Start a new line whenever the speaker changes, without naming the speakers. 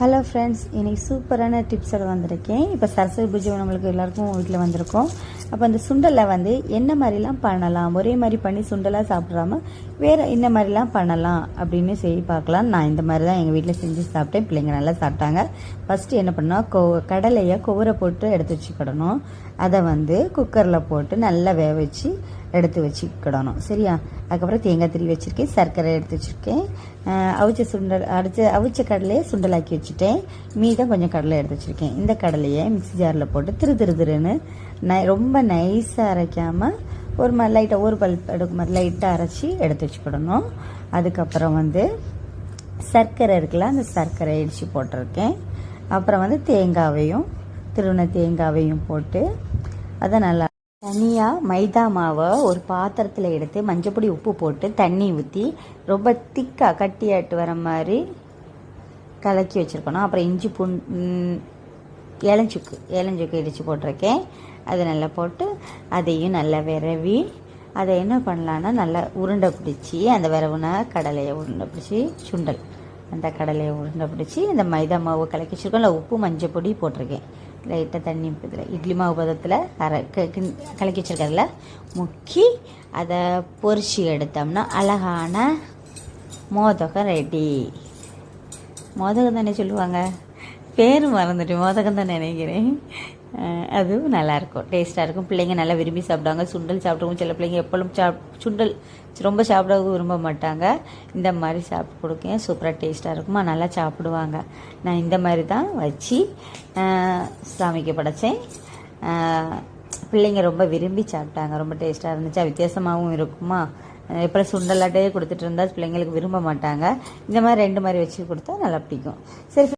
Hello friends இன்னைக்கு சூப்பரான டிப்ஸோட வந்திருக்கேன். இப்போ சரஸ்வதி பூஜை நம்மளுக்கு எல்லாருக்கும் வீட்டில் வந்திருக்கோம். அப்போ அந்த சுண்டலை வந்து என்ன மாதிரிலாம் பண்ணலாம்? ஒரே மாதிரி பண்ணி சுண்டலாக சாப்பிட்றாம வேறு இந்த மாதிரிலாம் பண்ணலாம் அப்படின்னு செய்ய பார்க்கலாம். நான் இந்த மாதிரி தான் எங்கள் வீட்டில் செஞ்சு சாப்பிட்டேன். பிள்ளைங்க நல்லா சாப்பிட்டாங்க. ஃபஸ்ட்டு என்ன பண்ணால் கொ கடலையை கொவரை போட்டு எடுத்து வச்சுக்கிடணும். அதை வந்து குக்கரில் போட்டு நல்லா வேக வச்சு எடுத்து வச்சுக்கிடணும். சரியா? அதுக்கப்புறம் தேங்காய் திரி வச்சுருக்கேன் சர்க்கரை எடுத்து வச்சுருக்கேன். அவிச்ச சுண்டல் அடிச்ச அவிச்ச கடலையை சுண்டலாக்கி வச்சுட்டேன். மீதம் கொஞ்சம் கடலை எடுத்து வச்சுருக்கேன். இந்த கடலையை மிக்சி ஜாரில் போட்டு திரு திரு திருன்னு நை ரொம்ப நைஸாக அரைக்காமல் ஒரு மாதிரி லைட்டாக ஒரு பல்ப் எடுக்கும் மாதிரி லைட்டாக அரைச்சி எடுத்து வச்சுக்கிடணும். அதுக்கப்புறம் வந்து சர்க்கரை இருக்குல்ல அந்த சர்க்கரை இடித்து போட்டிருக்கேன். அப்புறம் வந்து தேங்காவையும் திருவண்ண தேங்காவையும் போட்டு அதை நல்லா தனியாக மைதா மாவை ஒரு பாத்திரத்தில் எடுத்து மஞ்சப்பொடி உப்பு போட்டு தண்ணி ஊற்றி ரொம்ப திக்காக கட்டியாட்டு வர மாதிரி கலக்கி வச்சுருக்கணும். அப்புறம் இஞ்சி புண் இளஞ்சுக்கு இளஞ்சுக்கு இடித்து போட்டிருக்கேன். அதை நல்லா போட்டு அதையும் நல்லா விரவி அதை என்ன பண்ணலான்னா நல்லா உருண்டை பிடிச்சி அந்த விரவுனா கடலையை உருண்டை பிடிச்சி சுண்டல் அந்த கடலையை உருண்டை பிடிச்சி இந்த மைதா மாவு கலக்கி வச்சுருக்கோம் உப்பு மஞ்சள் பொடி போட்டிருக்கேன். லைட்டாக தண்ணி இதில் இட்லி மாவு பதத்தில் அரை க- கலக்கி வச்சிருக்கறதுல முக்கி அதை பொரிச்சு எடுத்தோம்னா அழகான மோதகம் ரெடி மோதகம் தானே சொல்லுவாங்க? பேர் மறந்துட்டு மோதகம் தான் நினைக்கிறேன். அதுவும் நல்லாயிருக்கும். டேஸ்ட்டாக இருக்கும். பிள்ளைங்க நல்லா விரும்பி சாப்பிடுவாங்க. சுண்டல் சாப்பிடுவோம். சில பிள்ளைங்க எப்பளும் சாப் சுண்டல் ரொம்ப சாப்பிடவும் விரும்ப மாட்டாங்க. இந்த மாதிரி சாப்பிட்டு கொடுக்கேன். சூப்பராக டேஸ்ட்டாக இருக்குமா? நல்லா சாப்பிடுவாங்க. நான் இந்த மாதிரி தான் வச்சு சாமிக்கு படைச்சேன். பிள்ளைங்க ரொம்ப விரும்பி சாப்பிட்டாங்க. ரொம்ப டேஸ்ட்டாக இருந்துச்சா? வித்தியாசமாகவும் இருக்குமா? எப்போ சுண்டலாட்டே கொடுத்துட்டு இருந்தால் பிள்ளைங்களுக்கு விரும்ப மாட்டாங்க. இந்த மாதிரி ரெண்டு மாதிரி வச்சு கொடுத்தா நல்லா பிடிக்கும். சரி